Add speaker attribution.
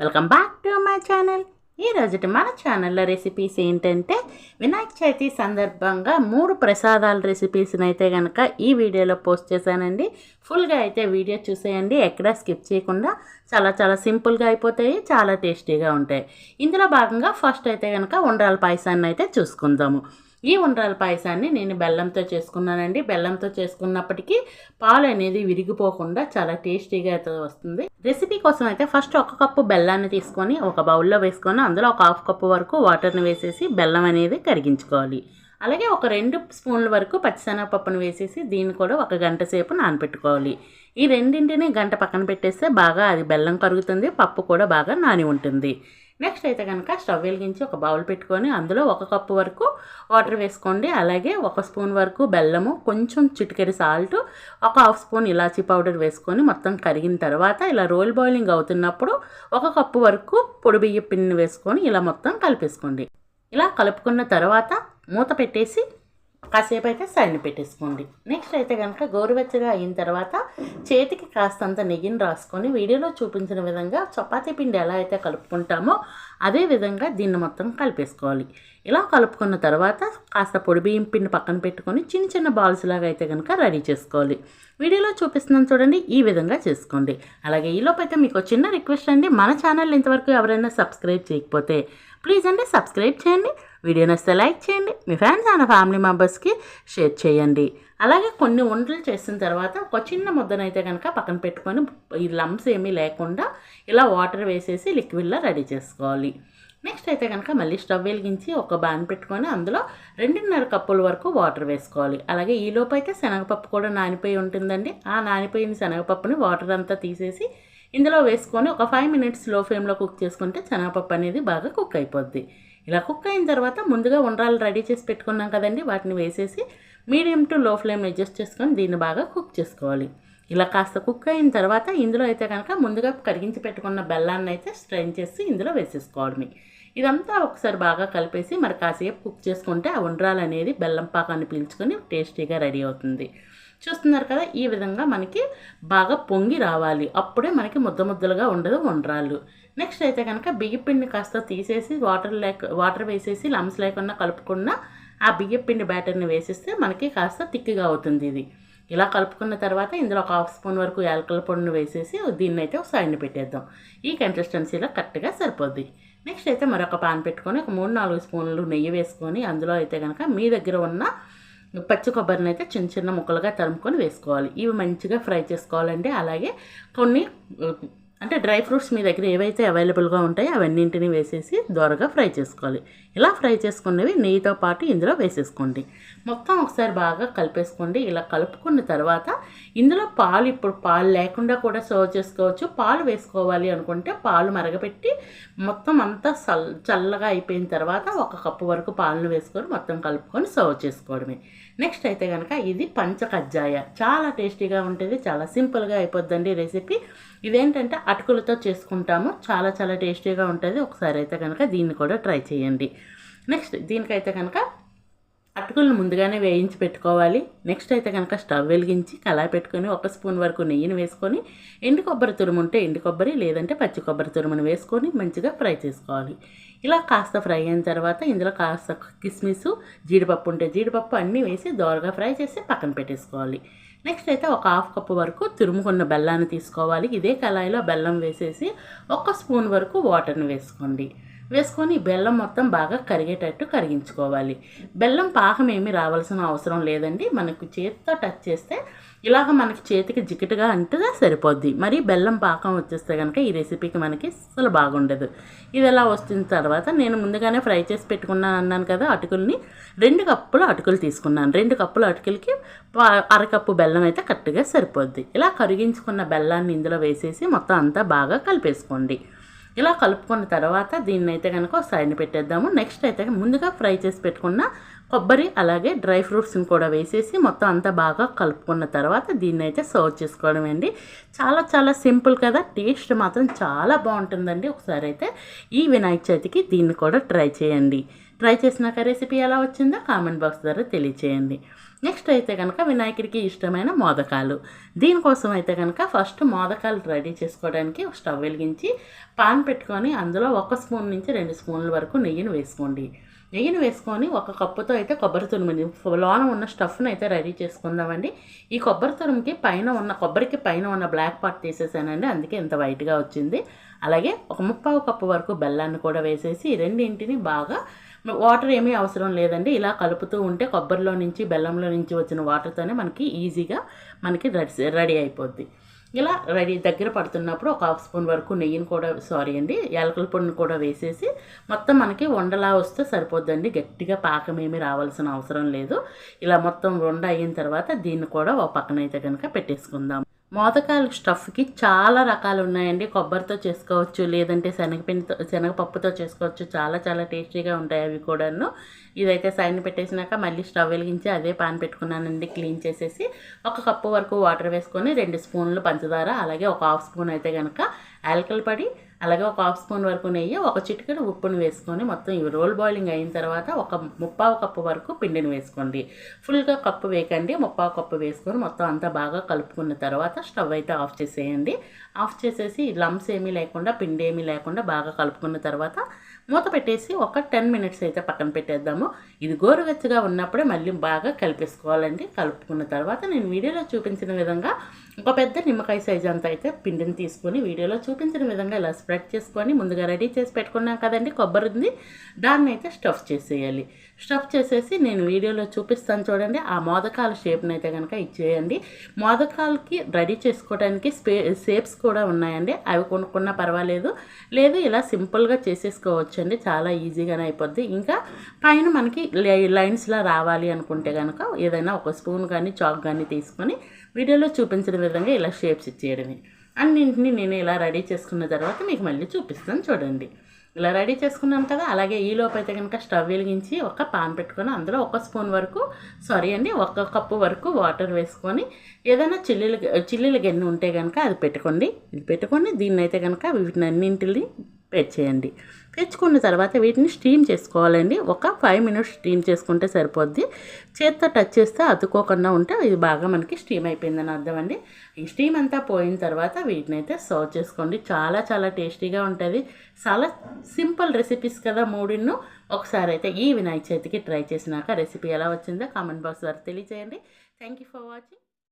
Speaker 1: Welcome back to my channel. ఈ రోజుటి మన ఛానల్లో రెసిపీస్ ఏంటంటే వినాయక చవితి సందర్భంగా మూడు ప్రసాదాల రెసిపీస్ని అయితే కనుక ఈ వీడియోలో పోస్ట్ చేశానండి. ఫుల్గా అయితే వీడియో చూసేయండి ఎక్కడా స్కిప్ చేయకుండా. చాలా చాలా సింపుల్గా అయిపోతాయి చాలా టేస్టీగా ఉంటాయి. ఇందులో భాగంగా ఫస్ట్ అయితే కనుక ఉండ్రాల పాయసాన్ని అయితే చూసుకుందాము. ఈ ఉండ్రాల పాయసాన్ని నేను బెల్లంతో చేసుకున్నానండి. బెల్లంతో చేసుకున్నప్పటికీ పాలు అనేది విరిగిపోకుండా చాలా టేస్టీగా అయితే వస్తుంది. రెసిపీ కోసం అయితే ఫస్ట్ ఒక కప్పు బెల్లాన్ని తీసుకొని ఒక బౌల్లో వేసుకొని అందులో ఒక హాఫ్ కప్పు వరకు వాటర్ని వేసేసి బెల్లం అనేది కరిగించుకోవాలి. అలాగే ఒక రెండు స్పూన్ల వరకు పచ్చిశనగపప్పును వేసేసి దీన్ని కూడా ఒక గంట సేపు నానబెట్టుకోవాలి. ఈ రెండింటిని గంట పక్కన పెట్టేస్తే బాగా అది బెల్లం కరుగుతుంది పప్పు కూడా బాగా నాని ఉంటుంది. నెక్స్ట్ అయితే కనుక స్టవ్ వెలిగించి ఒక బౌల్ పెట్టుకొని అందులో ఒక కప్పు వరకు వాటర్ వేసుకోండి. అలాగే ఒక స్పూన్ వరకు బెల్లము కొంచెం చిటికెరి సాల్ట్ ఒక హాఫ్ స్పూన్ ఇలాచీ పౌడర్ వేసుకొని మొత్తం కరిగిన తర్వాత ఇలా రోల్ బాయిలింగ్ అవుతున్నప్పుడు ఒక కప్పు వరకు పొడి బియ్య పిండిని వేసుకొని ఇలా మొత్తం కలిపేసుకోండి. ఇలా కలుపుకున్న తర్వాత మూత పెట్టేసి కాసేపు అయితే సైడ్ పెట్టేసుకోండి. నెక్స్ట్ అయితే కనుక గోరువెచ్చగా అయిన తర్వాత చేతికి కాస్తంత నెయ్యిని రాసుకొని వీడియోలో చూపించిన విధంగా చపాతీ పిండి ఎలా అయితే కలుపుకుంటామో అదే విధంగా దీన్ని మొత్తం కలిపేసుకోవాలి. ఇలా కలుపుకున్న తర్వాత కాస్త పొడి బియ్యం పిండి పక్కన పెట్టుకొని చిన్న చిన్న బాల్స్ లాగా అయితే కనుక రెడీ చేసుకోవాలి. వీడియోలో చూపిస్తున్నాను చూడండి ఈ విధంగా చేసుకోండి. అలాగే ఈలోపు అయితే మీకు చిన్న రిక్వెస్ట్ అండి మన ఛానల్ ఇంతవరకు ఎవరైనా సబ్స్క్రైబ్ చేయకపోతే ప్లీజ్ అండి సబ్స్క్రైబ్ చేయండి. వీడియో నచ్చితే లైక్ చేయండి. మీ ఫ్రెండ్స్ అండ్ ఫ్యామిలీ మెంబర్స్కి షేర్ చేయండి. అలాగే కొన్ని వంటలు చేసిన తర్వాత ఒక చిన్న ముద్దనైతే కనుక పక్కన పెట్టుకొని ఈ లమ్స్ ఏమీ లేకుండా ఇలా వాటర్ వేసేసి లిక్విడ్లో రెడీ చేసుకోవాలి. నెక్స్ట్ అయితే కనుక మళ్ళీ స్టవ్ వెలిగించి ఒక బాన్ పెట్టుకొని అందులో రెండున్నర కప్పుల వరకు వాటర్ వేసుకోవాలి. అలాగే ఈ అయితే శనగపప్పు కూడా నానిపోయి ఉంటుందండి. ఆ నానిపోయిన శనగపప్పుని వాటర్ అంతా తీసేసి ఇందులో వేసుకొని ఒక ఫైవ్ మినిట్స్లో ఫ్లేమ్లో కుక్ చేసుకుంటే శనగపప్పు అనేది బాగా కుక్ అయిపోద్ది. ఇలా కుక్ అయిన తర్వాత ముందుగా ఉండ్రాలు రెడీ చేసి పెట్టుకున్నాం కదండి వాటిని వేసేసి medium to low flame adjust చేసుకొని దీన్ని బాగా కుక్ చేసుకోవాలి. ఇలా కాస్త కుక్ అయిన తర్వాత ఇందులో అయితే కనుక ముందుగా కరిగించి పెట్టుకున్న బెల్లాన్ని అయితే స్ట్రైన్ చేసి ఇందులో వేసేసుకోవడమే. ఇదంతా ఒకసారి బాగా కలిపేసి మరి కాసేపు కుక్ చేసుకుంటే ఆ ఉండ్రాలు అనేది బెల్లం పాకాన్ని పీల్చుకొని టేస్టీగా రెడీ అవుతుంది. చూస్తున్నారు కదా ఈ విధంగా మనకి బాగా పొంగి రావాలి. అప్పుడే మనకి ముద్ద ముద్దలుగా ఉండదు ఉండ్రాళ్ళు. నెక్స్ట్ అయితే కనుక బియ్యపిండిని కాస్త తీసేసి వాటర్ లేక వాటర్ వేసేసి లమ్స్ లేకుండా కలుపుకున్న ఆ బియ్యపిండి బ్యాటర్ని వేసిస్తే మనకి కాస్త తిక్కిగా అవుతుంది ఇది. ఇలా కలుపుకున్న తర్వాత ఇందులో ఒక హాఫ్ స్పూన్ వరకు యాలకల పొడిని వేసేసి దీన్ని అయితే ఒక సైడ్ని పెట్టేద్దాం. ఈ కన్సిస్టెన్సీలో కరెక్ట్గా సరిపోద్ది. నెక్స్ట్ అయితే మరొక పాన్ పెట్టుకొని ఒక మూడు నాలుగు స్పూన్లు నెయ్యి వేసుకొని అందులో అయితే కనుక మీ దగ్గర ఉన్న పచ్చి కొబ్బరిని అయితే చిన్న చిన్న ముక్కలుగా తరుముకొని వేసుకోవాలి. ఇవి మంచిగా ఫ్రై చేసుకోవాలండి. అలాగే కొన్ని అంటే డ్రై ఫ్రూట్స్ మీ దగ్గర ఏవైతే అవైలబుల్గా ఉంటాయో అవన్నింటినీ వేసేసి దోరగా ఫ్రై చేసుకోవాలి. ఇలా ఫ్రై చేసుకున్నవి నెయ్యితో పాటు ఇందులో వేసేసుకోండి. మొత్తం ఒకసారి బాగా కలిపేసుకోండి. ఇలా కలుపుకున్న తర్వాత ఇందులో పాలు ఇప్పుడు పాలు లేకుండా కూడా సర్వ్ చేసుకోవచ్చు. పాలు వేసుకోవాలి అనుకుంటే పాలు మరగపెట్టి మొత్తం అంతా చల్ చల్లగా అయిపోయిన తర్వాత ఒక కప్పు వరకు పాలను వేసుకొని మొత్తం కలుపుకొని సర్వ్ చేసుకోవడమే. నెక్స్ట్ అయితే కనుక ఇది పంచకజ్జాయ చాలా టేస్టీగా ఉంటుంది. చాలా సింపుల్గా అయిపోద్దండి రెసిపీ. ఇదేంటంటే అటుకులతో చేసుకుంటాము. చాలా చాలా టేస్టీగా ఉంటుంది. ఒకసారి అయితే కనుక దీన్ని కూడా ట్రై చేయండి. నెక్స్ట్ దీనికైతే కనుక అటుకులను ముందుగానే వేయించి పెట్టుకోవాలి. నెక్స్ట్ అయితే కనుక స్టవ్ వెలిగించి కళాయి పెట్టుకొని ఒక స్పూన్ వరకు నెయ్యిని వేసుకొని ఎండు కొబ్బరి తురుము ఉంటే ఎండు కొబ్బరి లేదంటే పచ్చి కొబ్బరి తురుమును వేసుకొని మంచిగా ఫ్రై చేసుకోవాలి. ఇలా కాస్త ఫ్రై అయిన తర్వాత ఇందులో కాస్త కిస్మిస్ జీడిపప్పు ఉంటే జీడిపప్పు అన్నీ వేసి దోరగా ఫ్రై చేసి పక్కన పెట్టేసుకోవాలి. నెక్స్ట్ అయితే ఒక హాఫ్ కప్పు వరకు తురుముకున్న బెల్లాన్ని తీసుకోవాలి. ఇదే కళాయిలో బెల్లం వేసేసి ఒక స్పూన్ వరకు వాటర్ని వేసుకోండి. వేసుకొని బెల్లం మొత్తం బాగా కరిగేటట్టు కరిగించుకోవాలి. బెల్లం పాకం ఏమీ రావాల్సిన అవసరం లేదండి. మనకు చేతితో టచ్ చేస్తే ఇలాగ మనకి చేతికి జికెట్గా అంటుగా సరిపోద్ది. మరి బెల్లం పాకం వచ్చేస్తే కనుక ఈ రెసిపీకి మనకి అసలు బాగుండదు. ఇది ఎలా వస్తున్న తర్వాత నేను ముందుగానే ఫ్రై చేసి పెట్టుకున్నాను అన్నాను కదా అటుకుల్ని. రెండు కప్పులు అటుకులు తీసుకున్నాను. రెండు కప్పులు అటుకులకి అరకప్పు బెల్లం అయితే కరెక్ట్గా సరిపోద్ది. ఇలా కరిగించుకున్న బెల్లాన్ని ఇందులో వేసేసి మొత్తం అంతా బాగా కలిపేసుకోండి. ఇలా కలుపుకున్న తర్వాత దీన్ని అయితే కనుక సైడ్ పెట్టేద్దాము. నెక్స్ట్ అయితే ముందుగా ఫ్రై చేసి పెట్టుకున్న కొబ్బరి అలాగే డ్రై ఫ్రూట్స్ని కూడా వేసేసి మొత్తం అంతా బాగా కలుపుకున్న తర్వాత దీన్ని అయితే సర్వ్ చేసుకోవడం అండి. చాలా చాలా సింపుల్ కదా. టేస్ట్ మాత్రం చాలా బాగుంటుందండి. ఒకసారి అయితే ఈ వినాయక చవితికి దీన్ని కూడా ట్రై చేయండి. ట్రై చేసినాక రెసిపీ ఎలా వచ్చిందో కామెంట్ బాక్స్ ద్వారా తెలియచేయండి. నెక్స్ట్ అయితే కనుక వినాయకుడికి ఇష్టమైన మోదకాలు. దీనికోసం అయితే కనుక ఫస్ట్ మోదకాలు రెడీ చేసుకోవడానికి స్టవ్ వెలిగించి పాన్ పెట్టుకొని అందులో ఒక స్పూన్ నుంచి రెండు స్పూన్ల వరకు నెయ్యిని వేసుకోండి. నెయ్యిని వేసుకొని ఒక కప్పుతో అయితే కొబ్బరి తురుముని లోన ఉన్న స్టఫ్ని అయితే రెడీ చేసుకుందామండి. ఈ కొబ్బరి తురుముకి పైన ఉన్న కొబ్బరికి పైన ఉన్న బ్లాక్ పార్ట్ తీసేసానండి. అందుకే ఇంత వైట్గా వచ్చింది. అలాగే ఒక ముప్పావు కప్పు వరకు బెల్లాన్ని కూడా వేసేసి రెండింటిని బాగా వాటర్ ఏమీ అవసరం లేదండి. ఇలా కలుపుతూ ఉంటే కొబ్బరిలో నుంచి బెల్లంలో నుంచి వచ్చిన వాటర్తోనే మనకి ఈజీగా మనకి రెడీ రెడీ అయిపోద్ది. ఇలా రెడీ దగ్గర పడుతున్నప్పుడు ఒక హాఫ్ స్పూన్ వరకు నెయ్యిని కూడా సారీ అండి యాలకుల పొడిని కూడా వేసేసి మొత్తం మనకి వండలా వస్తే సరిపోద్దండి. గట్టిగా పాకం ఏమీ రావాల్సిన అవసరం లేదు. ఇలా మొత్తం వండ అయిన తర్వాత దీన్ని కూడా ఒక పక్కన అయితే కనుక పెట్టేసుకుందాం. మోదకాలు స్టఫ్కి చాలా రకాలు ఉన్నాయండి కొబ్బరితో చేసుకోవచ్చు లేదంటే శనగపిండితో శనగపప్పుతో చేసుకోవచ్చు. చాలా చాలా టేస్టీగా ఉంటాయి అవి కూడాను. ఇదైతే సైన్ పెట్టేసినాక మళ్ళీ స్టవ్ వెలిగించి అదే పాన్ పెట్టుకున్నానండి. క్లీన్ చేసేసి ఒక కప్పు వరకు వాటర్ వేసుకొని రెండు స్పూన్లు పంచదార అలాగే ఒక హాఫ్ స్పూన్ అయితే కనుక ఆల్కల్ పడి అలాగే ఒక హాఫ్ స్పూన్ వరకు నెయ్యి ఒక చిటికెడు ఉప్పును వేసుకొని మొత్తం ఇవి రోల్ బాయిలింగ్ అయిన తర్వాత ఒక ముప్పావు కప్పు వరకు పిండిని వేసుకోండి. ఫుల్గా కప్పు వేయకండి. ముప్పావు కప్పు వేసుకొని మొత్తం అంతా బాగా కలుపుకున్న తర్వాత స్టవ్ అయితే ఆఫ్ చేసేయండి. ఆఫ్ చేసేసి లమ్స్ ఏమీ లేకుండా పిండి ఏమీ లేకుండా బాగా కలుపుకున్న తర్వాత మూత పెట్టేసి ఒక టెన్ మినిట్స్ అయితే పక్కన పెట్టేద్దాము. ఇది గోరువెచ్చగా ఉన్నప్పుడే మళ్ళీ బాగా కలిపేసుకోవాలండి. కలుపుకున్న తర్వాత నేను వీడియోలో చూపించిన విధంగా ఒక పెద్ద నిమ్మకాయ సైజ్ అంతా అయితే పిండిని తీసుకొని వీడియోలో చూపించిన విధంగా ఇలా స్ప్రెడ్ చేసుకొని ముందుగా రెడీ చేసి పెట్టుకున్నాం కదండి కొబ్బరిది దాన్ని అయితే స్టఫ్ చేసేయాలి. స్టఫ్ చేసేసి నేను వీడియోలో చూపిస్తాను చూడండి. ఆ మోదకాల షేప్ని అయితే కనుక ఇచ్చేయండి. మోదకాలకి రెడీ చేసుకోవడానికి స్పే షేప్స్ కూడా ఉన్నాయండి. అవి కొనుక్కున్నా పర్వాలేదు. లేదు ఇలా సింపుల్గా చేసేసుకోవచ్చు అండి చాలా ఈజీగానే అయిపోద్ది. ఇంకా పైన మనకి లైన్స్లా రావాలి అనుకుంటే కనుక ఏదైనా ఒక స్పూన్ కానీ చాక్ కానీ తీసుకొని వీడియోలో చూపించిన విధంగా ఇలా షేప్స్ ఇచ్చేయడమే. అన్నింటినీ నేను ఇలా రెడీ చేసుకున్న తర్వాత మీకు మళ్ళీ చూపిస్తాను చూడండి. ఇలా రెడీ చేసుకున్నాను కదా అలాగే ఈ లోపైతే అయితే కనుక స్టవ్ వెలిగించి ఒక పాన్ పెట్టుకొని అందులో ఒక స్పూన్ వరకు సారీ అండి ఒక కప్పు వరకు వాటర్ వేసుకొని ఏదైనా చిల్లీలు చిల్లీలు గిన్నె ఉంటే కనుక అది పెట్టుకోండి. ఇది పెట్టుకొని దీన్ని అయితే కనుక వీటిని అన్నింటిని తెచ్చేయండి తెచ్చుకున్న తర్వాత వీటిని స్టీమ్ చేసుకోవాలండి. ఒక ఫైవ్ మినిట్స్ స్టీమ్ చేసుకుంటే సరిపోద్ది. చేత్తో టచ్ చేస్తే అతుక్కోకుండా ఉంటే ఇది బాగా మనకి స్టీమ్ అయిపోయిందని అర్థం అండి. ఈ స్టీమ్ అంతా పోయిన తర్వాత వీటిని అయితే సర్వ్ చేసుకోండి. చాలా చాలా టేస్టీగా ఉంటుంది. చాలా సింపుల్ రెసిపీస్ కదా మూడిన్ను. ఒకసారి అయితే ఈ వినాయక చవితికి ట్రై చేసినాక రెసిపీ ఎలా వచ్చిందో కామెంట్ బాక్స్ ద్వారా తెలియజేయండి. Thank you for watching